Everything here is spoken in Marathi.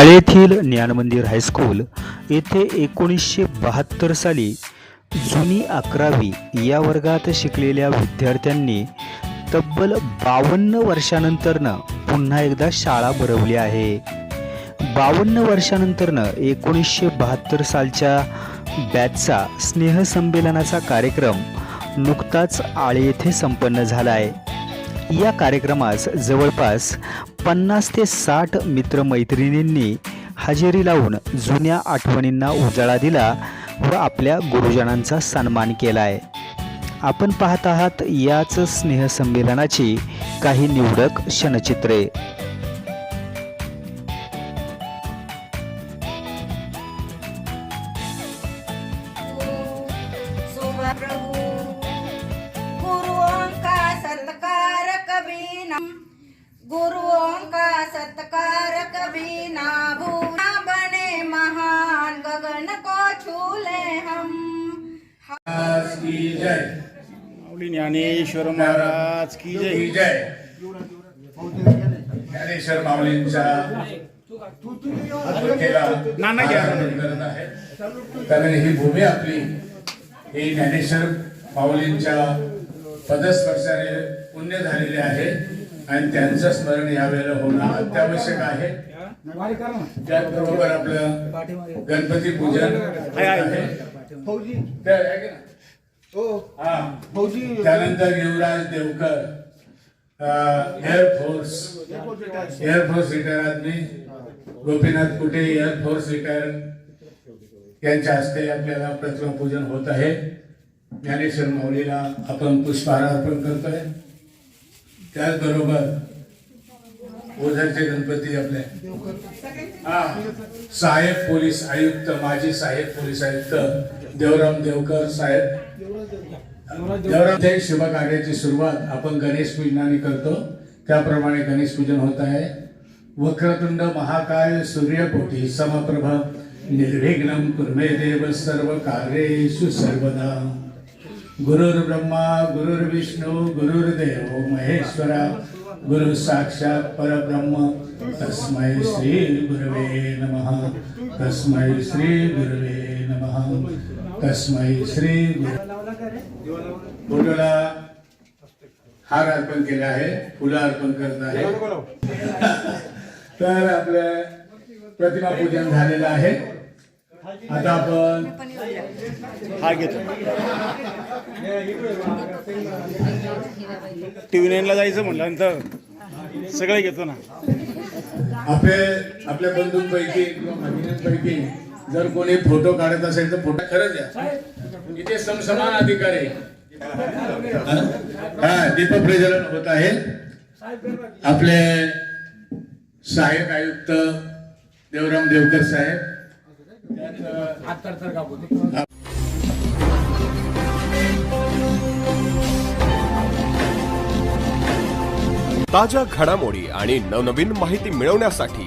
आळेथील ज्ञानमंदिर हायस्कूल येथे एकोणीसशे बहात्तर साली जुनी अकरावी या वर्गात शिकलेल्या विद्यार्थ्यांनी तब्बल बावन्न वर्षानंतरनं पुन्हा एकदा शाळा भरवली आहे. बावन्न वर्षानंतरनं एकोणीसशे बहात्तर सालच्या बॅचचा स्नेहसंमेलनाचा कार्यक्रम नुकताच आळे येथे संपन्न झाला आहे या कार्यक्रमास जवळपास पन्नास ते साठ मित्रमैत्रिणींनी हजेरी लावून जुन्या आठवणींना उजाळा दिला व आपल्या गुरुजनांचा सन्मान केला आहे आपण पाहत आहात याच स्नेहसंमेलनाची काही निवडक क्षणचित्रे. गुरु ज्ञानेश्वर महाराज की जय। ज्ञानेश्वर माऊलींचा कारण ही भूमी आपली ही ज्ञानेश्वर माऊलींच्या पदस्पर्शाने पुण्य झालेले आहे आणि त्यांचं स्मरण यावेळेला होणं अत्यावश्यक आहे. त्याचबरोबर आपलं गणपती पूजन. आहे. फौजी. ते आहे की नाही? हो. हा. फौजी. त्यानंतर Yuvraj Devkar air force air force retire आदमी. Gopinath Kute air force retire यांच्या हस्ते आपल्याला प्रतिमा पूजन होत आहे. ज्ञानेश्वर माऊलीला आपण पुष्पहार अर्पण करतोय. त्याचबरोबर ओझरचे गणपती आपले. हा. सहाय्यक पोलीस आयुक्त माजी सहाय्यक पोलीस आयुक्त देवराम देवकर साहेब. देवरामच्या शुभ कार्याची सुरुवात आपण गणेश पूजनाने करतो. त्याप्रमाणे गणेश पूजन होत आहे. वक्रतुंड महाकाय सूर्यकोटी समप्रभ निर्विघ्न कुर्मे देव सर्व कार्येषु सर्वदा. गुरुर्ब्रह्मा गुरुर्विष्णू गुरुर्देव महेश्वरा गुरु साक्षात परब्रह्म. तस्मै श्री गुरवे नमः. तस्मै श्री गुरवे नमः. तस्मै श्री गुरु फोटोला हार अर्पण केला आहे फुलं अर्पण करत आहे. तर आपलं प्रतिमा पूजन झालेलं आहे. आता आपण हा घेतो. टीव्ही नाईनला जायचं म्हटल्यानंतर सगळे घेतो ना. आपले आपल्या बंधूंपैकी किंवा भगिनींपैकी जर कोणी फोटो काढत असेल तर फोटो खरंच आहे इथे समसमान अधिकार. आहे हा दीप प्रज्वलन होत आहे. आपले सहाय्यक आयुक्त देवराम देवकर साहेब. ताज्या घडामोडी आणि नवनवीन माहिती मिळवण्यासाठी